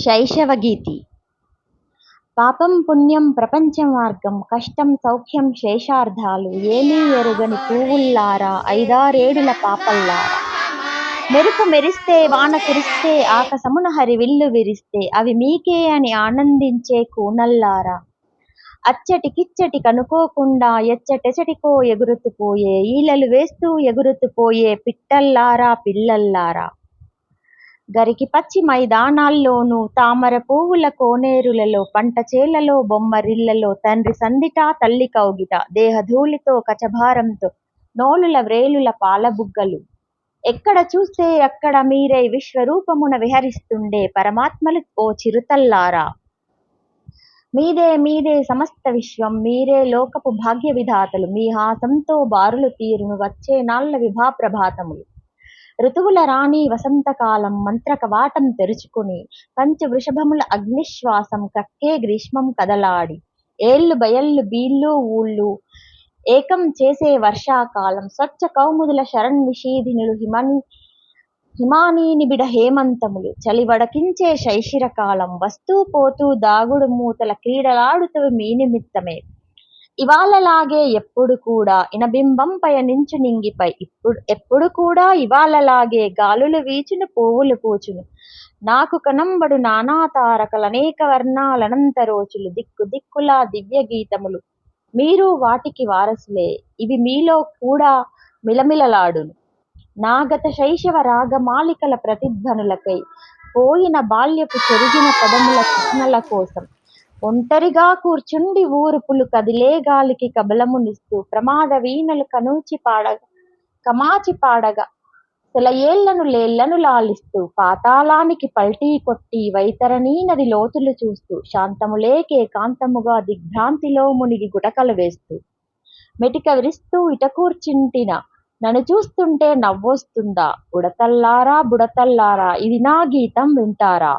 శైశవగీతి. పాపం పుణ్యం ప్రపంచ మార్గం కష్టం సౌఖ్యం శేషార్థాలు ఏమీ ఎరుగని పువ్వుల్లారా ఐదారేడుల పాపల్లారా. మెరుపు మెరిస్తే వాన కురిస్తే ఆకాశమున హరివిల్లు విరిస్తే అవి మీకే అని ఆనందించే కూనల్లారా. అచ్చటికిచ్చటి కనుకోకుండా ఎచ్చటెచటికో ఎగురుతుపోయే ఈలలు వేస్తూ ఎగురుతుపోయే పిట్టల్లారా పిల్లల్లారా. గరికి పచ్చి మైదానాల్లోనూ తామర పువ్వుల కోనేరులలో పంట చేలలో బొమ్మరిళ్ళలో తండ్రి సందిట తల్లి కౌగిట దేహధూళితో కచభారంతో నోలుల వ్రేలుల పాలబుగ్గలు. ఎక్కడ చూస్తే అక్కడ మీరై విశ్వరూపమున విహరిస్తుండే పరమాత్మలు ఓ చిరుతల్లారా. మీదే మీదే సమస్త విశ్వం మీరే లోకపు భాగ్య విధాతలు మీ హాసంతో బారులు తీరును వచ్చే నాళ్ళ విభా ప్రభాతములు ఋతువుల రాణి వసంతకాలం మంత్ర కవాటం తెరుచుకుని పంచ వృషభముల అగ్నిశ్వాసం కక్కే గ్రీష్మం కదలాడి. ఏళ్ళు బయళ్ళు బీళ్ళు ఊళ్ళు ఏకం చేసే వర్షాకాలం స్వచ్ఛ కౌముదుల శరన్నిషీధినులు హిమని హిమానీ నిబిడ హేమంతములు చలి వడకించే శైశిరకాలం వస్తూ పోతూ దాగుడు మూతల క్రీడలాడుతూ మీ నిమిత్తమే. ఇవాళలాగే ఎప్పుడు కూడా ఇనబింబం పయనించు నింగిపై ఇప్పుడు ఎప్పుడు కూడా ఇవాళలాగే గాలులు వీచును పువ్వులు పూచును. నాకు కనంబడు నానా తారకలనేక వర్ణాలనంత రోజులు దిక్కు దిక్కులా దివ్య గీతములు. మీరు వాటికి వారసులే ఇవి మీలో కూడా మిలమిలలాడును. నాగత శైశవ రాగమాలికల ప్రతిధ్వనులకై పోయిన బాల్యపు చెరిగిన పదముల కృష్ణల కోసం ఒంటరిగా కూర్చుండి ఊరుపులు కదిలే గాలికి కబలమునిస్తూ ప్రమాద వీణలు కనూచి పాడగా కమాచి పాడగా. సెలయేళ్ళను లేళ్ళను లాలిస్తూ పాతాళానికి పల్టీ కొట్టి వైతరణీ నది లోతులు చూస్తూ శాంతములేకే కాంతముగా దిగ్భ్రాంతిలో మునిగి గుటకలు వేస్తూ. మెటిక విరిస్తూ ఇటకూర్చింటిన నన్ను చూస్తుంటే నవ్వొస్తుందా? ఉడతల్లారా బుడతల్లారా ఇది నా గీతం వింటారా?